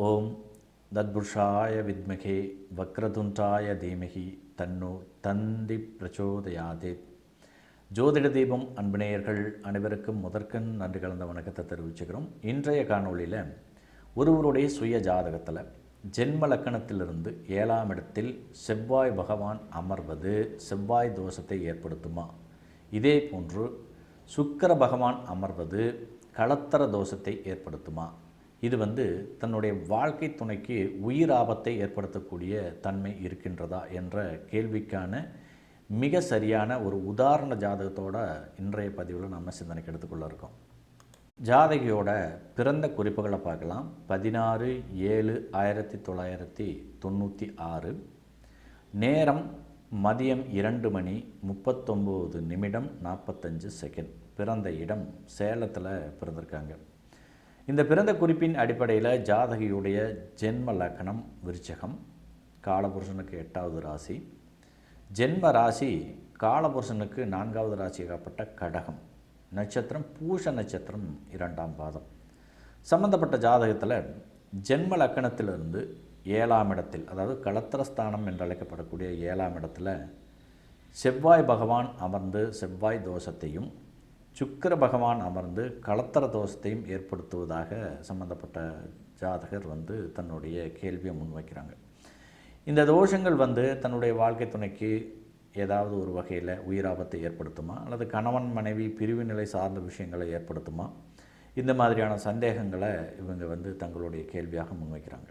ஓம் தத்புருஷாய வித்மகே வக்ரதுண்டாய தீமகி தன்னோ தந்தி பிரச்சோதயாதே. ஜோதிட தீபம் அன்பினேயர்கள் அனைவருக்கும் முதற்கண் நன்றி கலந்த வணக்கத்தை தெரிவிச்சுக்கிறோம். இன்றைய காணொளியில் ஒருவருடைய சுய ஜாதகத்தில் ஜென்ம லக்கணத்திலிருந்து ஏழாம் இடத்தில் செவ்வாய் பகவான் அமர்வது செவ்வாய் தோஷத்தை ஏற்படுத்துமா? இதே போன்று சுக்கிர பகவான் அமர்வது களத்தர தோஷத்தை ஏற்படுத்துமா? இது வந்து தன்னுடைய வாழ்க்கை துணைக்கு உயிர் ஆபத்தை ஏற்படுத்தக்கூடிய தன்மை இருக்கின்றதா என்ற கேள்விக்கான மிக சரியான ஒரு உதாரண ஜாதகத்தோட இன்றைய பதிவில் நம்ம சிந்தனைக்கு எடுத்துக்கொள்ள இருக்கோம். ஜாதகியோட பிறந்த குறிப்புகளை பார்க்கலாம். பதினாறு ஏழு ஆயிரத்தி தொள்ளாயிரத்தி தொண்ணூற்றி ஆறு. நேரம் மதியம் இரண்டு மணி முப்பத்தொம்போது நிமிடம் நாற்பத்தஞ்சு செகண்ட். பிறந்த இடம் சேலத்தில் பிறந்திருக்காங்க. இந்த பிறந்த குறிப்பின் அடிப்படையில் ஜாதகியுடைய ஜென்ம லக்னம் விருச்சகம் காலபுருஷனுக்கு எட்டாவது ராசி. ஜென்ம ராசி காலபுருஷனுக்கு நான்காவது ராசியாகப்பட்ட கடகம். நட்சத்திரம் பூஷ நட்சத்திரம் இரண்டாம் பாதம். சம்பந்தப்பட்ட ஜாதகத்தில் ஜென்ம லக்கணத்திலிருந்து ஏழாம் இடத்தில் அதாவது களத்திரஸ்தானம் என்று அழைக்கப்படக்கூடிய ஏழாம் இடத்துல செவ்வாய் பகவான் அமர்ந்து செவ்வாய் தோஷத்தையும் சுக்கிர பகவான் அமர்ந்து களத்தர தோஷத்தையும் ஏற்படுத்துவதாக சம்பந்தப்பட்ட ஜாதகர் வந்து தன்னுடைய கேள்வியை முன்வைக்கிறாங்க. இந்த தோஷங்கள் வந்து தன்னுடைய வாழ்க்கை துணைக்கு ஏதாவது ஒரு வகையில் உயிராபத்தை ஏற்படுத்துமா? அல்லது கணவன் மனைவி பிரிவு நிலை சார்ந்த விஷயங்களை ஏற்படுத்துமா? இந்த மாதிரியான சந்தேகங்களை இவங்க வந்து தங்களுடைய கேள்வியாக முன்வைக்கிறாங்க.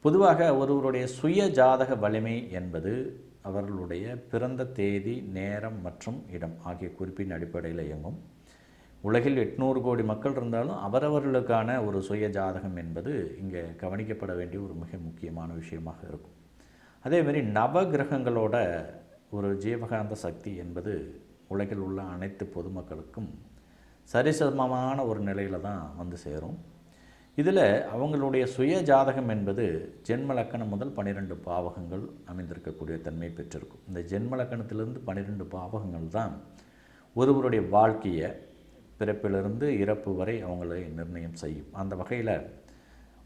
பொதுவாக ஒருவருடைய சுய ஜாதக வலிமை என்பது அவர்களுடைய பிறந்த தேதி நேரம் மற்றும் இடம் ஆகிய குறிப்பின் அடிப்படையில் இயங்கும். உலகில் எட்நூறு கோடி மக்கள் இருந்தாலும் அவரவர்களுக்கான ஒரு சுய ஜாதகம் என்பது இங்கே கவனிக்கப்பட வேண்டிய ஒரு மிக முக்கியமான விஷயமாக இருக்கும். அதேமாரி நவகிரகங்களோட ஒரு ஜீவகாந்த சக்தி என்பது உலகில் உள்ள அனைத்து பொதுமக்களுக்கும் சரிசமமான ஒரு நிலையில் தான் வந்து சேரும். இதில் அவங்களுடைய சுய ஜாதகம் என்பது ஜென்ம லக்கணம் முதல் பன்னிரெண்டு பாவகங்கள் அமைந்திருக்கக்கூடிய தன்மை பெற்றிருக்கும். இந்த ஜென்ம லக்கணத்திலிருந்து பன்னிரெண்டு பாவகங்கள் தான் ஒருவருடைய வாழ்க்கையை பிறப்பிலிருந்து இறப்பு வரை அவங்களை நிர்ணயம் செய்யும். அந்த வகையில்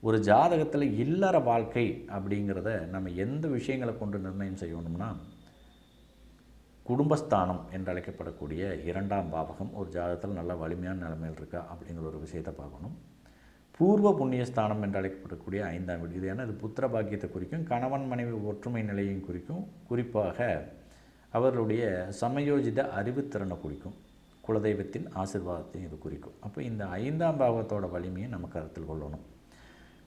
ஒரு ஜாதகத்தில் இல்லற வாழ்க்கை அப்படிங்கிறத நம்ம எந்த விஷயங்களை கொண்டு நிர்ணயம் செய்யணும்னா குடும்பஸ்தானம் என்று அழைக்கப்படக்கூடிய இரண்டாம் பாவகம் ஒரு ஜாதகத்தில் நல்ல வலிமையான நிலைமையில் இருக்கா அப்படிங்கிற ஒரு விஷயத்தை பார்க்கணும். பூர்வ புண்ணியஸ்தானம் என்று அழைக்கப்படக்கூடிய ஐந்தாம் வீடு. இது ஏன்னா இது புத்திர பாக்கியத்தை குறிக்கும் கணவன் மனைவி ஒற்றுமை நிலையையும் குறிக்கும். குறிப்பாக அவர்களுடைய சமயோஜித அறிவுத்திறனை குறிக்கும். குலதெய்வத்தின் ஆசிர்வாதத்தையும் இது குறிக்கும். அப்போ இந்த ஐந்தாம் பாவத்தோட வலிமையை நம்ம கருத்தில் கொள்ளணும்.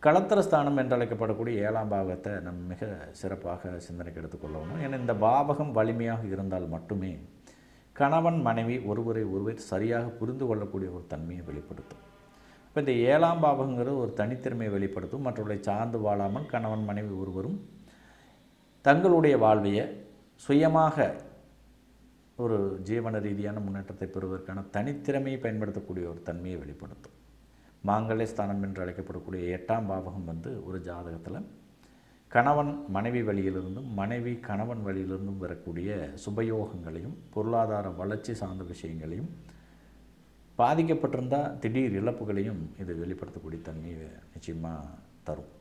களத்திரஸ்தானம் என்று அழைக்கப்படக்கூடிய ஏழாம் பாகத்தை நம்ம மிக சிறப்பாக சிந்தனைக்கு எடுத்துக்கொள்ளணும் ஏன்னா இந்த பாவகம் வலிமையாக இருந்தால் மட்டுமே கணவன் மனைவி ஒருவரை ஒருவர் சரியாக புரிந்து கொள்ளக்கூடிய ஒரு தன்மையை வெளிப்படுத்தும். இப்போ இந்த ஏழாம் பாவங்கிறது ஒரு தனித்திறமையை வெளிப்படுத்தும். மற்றவர்களை சார்ந்து வாழாமல் கணவன் மனைவி ஒருவரும் தங்களுடைய வாழ்வையை சுயமாக ஒரு ஜீவன ரீதியான முன்னேற்றத்தை பெறுவதற்கான தனித்திறமையை பயன்படுத்தக்கூடிய ஒரு தன்மையை வெளிப்படுத்தும். மாங்கல்ய ஸ்தானம் என்று அழைக்கப்படக்கூடிய எட்டாம் பாவகம் வந்து ஒரு ஜாதகத்தில் கணவன் மனைவி வழியிலிருந்தும் மனைவி கணவன் வழியிலிருந்தும் வரக்கூடிய சுபயோகங்களையும் பொருளாதார வளர்ச்சி சார்ந்த விஷயங்களையும் பாதிக்கப்பட்டிருந்தால் திடீர் இழப்புகளையும் இது வெளிப்படுத்தக்கூடிய தன்மையை நிச்சயமாக தரும்.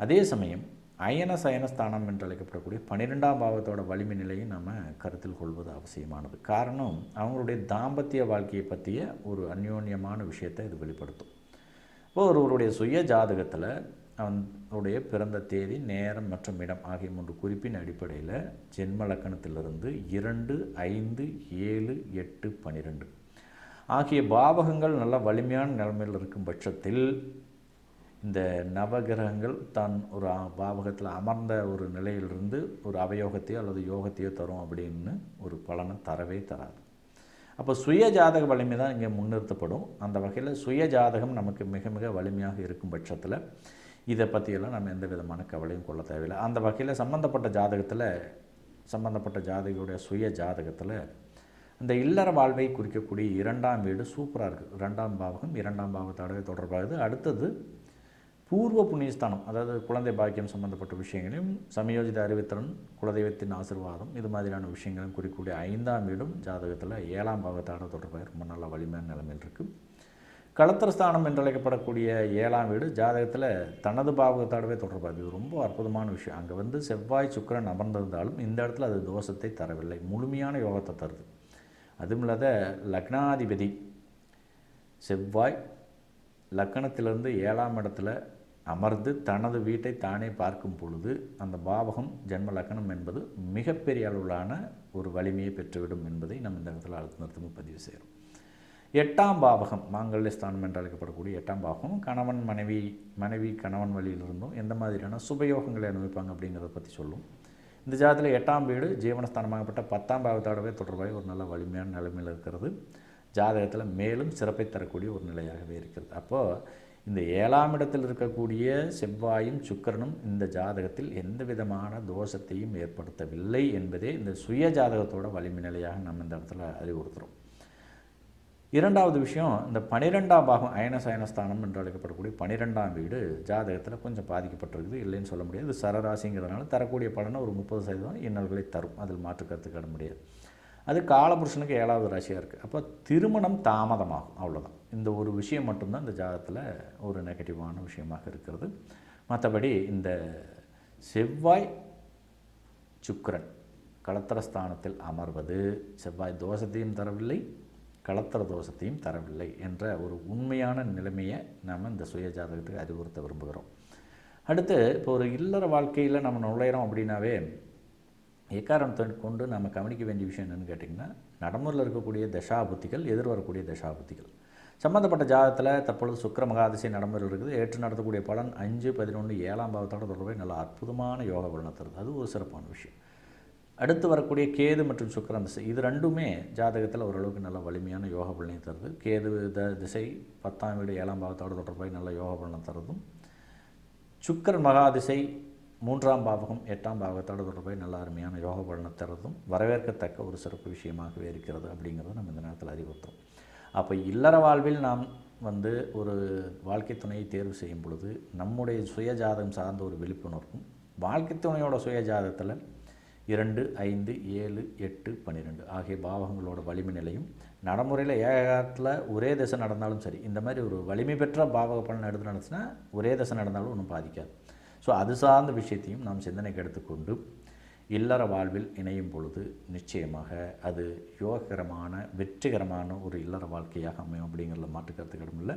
அதே சமயம் அயன சயனஸ்தானம் என்று அழைக்கப்படக்கூடிய பன்னிரெண்டாம் பாவத்தோட வலிமை நிலையை நம்ம கருத்தில் கொள்வது அவசியமானது. காரணம் அவங்களுடைய தாம்பத்திய வாழ்க்கையை பற்றிய ஒரு அந்யோன்யமான விஷயத்தை இது வெளிப்படுத்தும். இப்போ ஒருவருடைய சுய ஜாதகத்தில் அவனுடைய பிறந்த தேதி நேரம் மற்றும் இடம் ஆகிய மூன்று குறிப்பின் அடிப்படையில் ஜென்ம லக்கணத்திலிருந்து இரண்டு ஐந்து ஏழு எட்டு பன்னிரெண்டு ஆகிய பாவகங்கள் நல்ல வலிமையான நிலைமையில் இருக்கும் பட்சத்தில் இந்த நவகிரகங்கள் தான் ஒரு பாவகத்தில் அமர்ந்த ஒரு நிலையிலிருந்து ஒரு அவயோகத்தையோ அல்லது யோகத்தையோ தரும் அப்படின்னு ஒரு பலனை தரவே தராது. அப்போ சுய ஜாதக வலிமை தான் இங்கே முன்னிறுத்தப்படும். அந்த வகையில் சுய ஜாதகம் நமக்கு மிக மிக வலிமையாக இருக்கும் பட்சத்தில் இதை பற்றியெல்லாம் நம்ம எந்த விதமான கவலையும் கொள்ள தேவையில்லை. அந்த வகையில் சம்மந்தப்பட்ட ஜாதகத்தில் சம்மந்தப்பட்ட ஜாதகியுடைய சுய ஜாதகத்தில் அந்த இல்லற வாழ்வை குறிக்கக்கூடிய இரண்டாம் வீடு சூப்பராக இருக்குது ரெண்டாம் பாவகம் இரண்டாம் பாவத்தோட தொடர்பாகுது. அடுத்தது பூர்வ புண்ணியஸ்தானம் அதாவது குழந்தை பாக்கியம் சம்பந்தப்பட்ட விஷயங்களையும் சமயோஜித அறிவித்திறன் குலதெய்வத்தின் ஆசிர்வாதம் இது மாதிரியான விஷயங்களும் குறிக்கக்கூடிய ஐந்தாம் வீடும் ஜாதகத்தில் ஏழாம் பாவத்தோட தொடர்பாக ரொம்ப நல்ல வலிமையான நிலைமையில் இருக்குது களத்திரஸ்தானம் என்றழைக்கப்படக்கூடிய ஏழாம் வீடு ஜாதகத்தில் தனது பாவகத்தோடவே தொடர்பாக இது ரொம்ப அற்புதமான விஷயம். அங்கே வந்து செவ்வாய் சுக்கிரன் அமர்ந்திருந்தாலும் இந்த இடத்துல அது தோஷத்தை தரவில்லை. முழுமையான யோகத்தை தருது. அதுவும் இல்லாத லக்னாதிபதி செவ்வாய் லக்கணத்திலிருந்து ஏழாம் இடத்துல அமர்ந்து தனது வீட்டை தானே பார்க்கும் பொழுது அந்த பாவகம் ஜென்ம லக்கணம் என்பது மிகப்பெரிய அளவிலான ஒரு வலிமையை பெற்றுவிடும் என்பதை நம்ம இந்த இடத்துல அழுத்த நிறுத்தமும் பதிவு செய்கிறோம். எட்டாம் பாவகம் மாங்கல்ய ஸ்தானம் என்று அழைக்கப்படக்கூடிய எட்டாம் பாவகம் கணவன் மனைவி மனைவி கணவன் வழியிலிருந்தும் எந்த மாதிரியான சுபயோகங்களை அனுபவிப்பாங்க அப்படிங்கிறத பற்றி சொல்லும். இந்த ஜாதத்தில் எட்டாம் வீடு ஜீவனஸ்தானமாகப்பட்ட பத்தாம் பாவத்தோடவே தொடர்பாக ஒரு நல்ல வலிமையான நிலைமையில் இருக்கிறது. ஜாதகத்தில் மேலும் சிறப்பை தரக்கூடிய ஒரு நிலையாகவே இருக்கிறது. அப்போது இந்த ஏழாம் இடத்தில் இருக்கக்கூடிய செவ்வாயும் சுக்கரனும் இந்த ஜாதகத்தில் எந்த விதமான தோஷத்தையும் ஏற்படுத்தவில்லை என்பதே இந்த சுய ஜாதகத்தோட வலிமை நிலையாக நம்ம இந்த இடத்துல அறிவுறுத்துகிறோம் இரண்டாவது விஷயம் இந்த பனிரெண்டாம் பாகம் அயனசயனஸ்தானம் என்று அழைக்கப்படக்கூடிய பனிரெண்டாம் வீடு ஜாதகத்தில் கொஞ்சம் பாதிக்கப்பட்டிருக்குது. இல்லைன்னு சொல்ல முடியாது. சரராசிங்கிறதுனால தரக்கூடிய பலனை ஒரு முப்பது சதவீதம் இன்னல்களை தரும். அதில் மாற்று முடியாது. அது காலபுருஷனுக்கு ஏழாவது ராசியாக இருக்குது அப்போ திருமணம் தாமதமாகும். அவ்வளோதான் இந்த ஒரு விஷயம் மட்டும்தான் இந்த ஜாதகத்தில் ஒரு நெகட்டிவான விஷயமாக இருக்கிறது. மற்றபடி இந்த செவ்வாய் சுக்கிரன் களத்திரஸ்தானத்தில் அமர்வது செவ்வாய் தோஷத்தையும் தரவில்லை. களத்திர தோஷத்தையும் தரவில்லை என்ற ஒரு உண்மையான நிலைமையை நாம் இந்த சுய ஜாதகத்துக்கு அறிவுறுத்த விரும்புகிறோம். அடுத்து இப்போ ஒரு இல்லற வாழ்க்கையில் நம்ம நுழையிறோம் அப்படின்னாவே எக்காரணத்தை கொண்டு நம்ம கவனிக்க வேண்டிய விஷயம் என்னென்னு கேட்டிங்கன்னா நடைமுறையில் இருக்கக்கூடிய தசாபுத்திகள் எதிர்வரக்கூடிய தசாபுத்திகள். சம்மந்தப்பட்ட ஜாதகத்தில் தற்பொழுது சுக்கர மகாதிசை நடைமுறையில் இருக்குது. ஏற்று நடத்தக்கூடிய பலன் அஞ்சு பதினொன்று ஏழாம் பாவத்தோட தொடர்பை நல்ல அற்புதமான யோக பலனை தருது. அது ஒரு சிறப்பான விஷயம். அடுத்து வரக்கூடிய கேது மற்றும் சுக்கரன் திசை. இது ரெண்டுமே ஜாதகத்தில் ஓரளவுக்கு நல்ல வலிமையான யோக பலனை தருது. கேது த திசை பத்தாம் வீடு ஏழாம் பாவத்தோடு தொடர்பாக நல்ல யோக பலனை தருதும். மகா மகாதிசை மூன்றாம் பாவகம் எட்டாம் பாவத்தோட தொடர்பாக நல்ல அருமையான யோக பலனை தருதும். வரவேற்கத்தக்க ஒரு சிறப்பு விஷயமாகவே இருக்கிறது அப்படிங்கிறத நம்ம இந்த நேரத்தில் அறிவுறுத்தோம் அப்போ இல்லற வாழ்வில் நாம் வந்து ஒரு வாழ்க்கை துணையை தேர்வு செய்யும் பொழுது நம்முடைய சுய ஜாதகம் சார்ந்த ஒரு விழிப்புணர்வும் வாழ்க்கை துணையோட சுய ஜாதகத்தில் இரண்டு ஐந்து ஏழு எட்டு பன்னிரெண்டு. ஆகிய பாவகங்களோட வலிமை நிலையும் நடைமுறையில் ஏகத்தில் ஒரே தசை நடந்தாலும் சரி இந்த மாதிரி ஒரு வலிமை பெற்ற பாவக பலன் எடுத்து நடந்துச்சுன்னா ஒரே தசை நடந்தாலும் ஒன்றும் பாதிக்காது. ஸோ அது சார்ந்த விஷயத்தையும் நாம் சிந்தனைக்கு எடுத்துக்கொண்டு இல்லற வாழ்வில் இணையும் பொழுது நிச்சயமாக அது யோககரமான வெற்றிகரமான ஒரு இல்லற வாழ்க்கையாக அமையும் அப்படிங்கிறத மாற்றுக்கருத்துக்கிடம் இல்லை.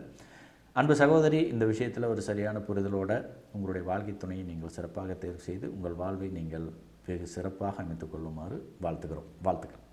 அன்பு சகோதரி இந்த விஷயத்தில் ஒரு சரியான புரிதலோடு உங்களுடைய வாழ்க்கை துணையை நீங்கள் சிறப்பாக தேர்வு செய்து உங்கள் வாழ்வை நீங்கள் வெகு சிறப்பாக அமைத்துக் கொள்ளுமாறு வாழ்த்துக்கிறோம் வாழ்த்துக்கள்.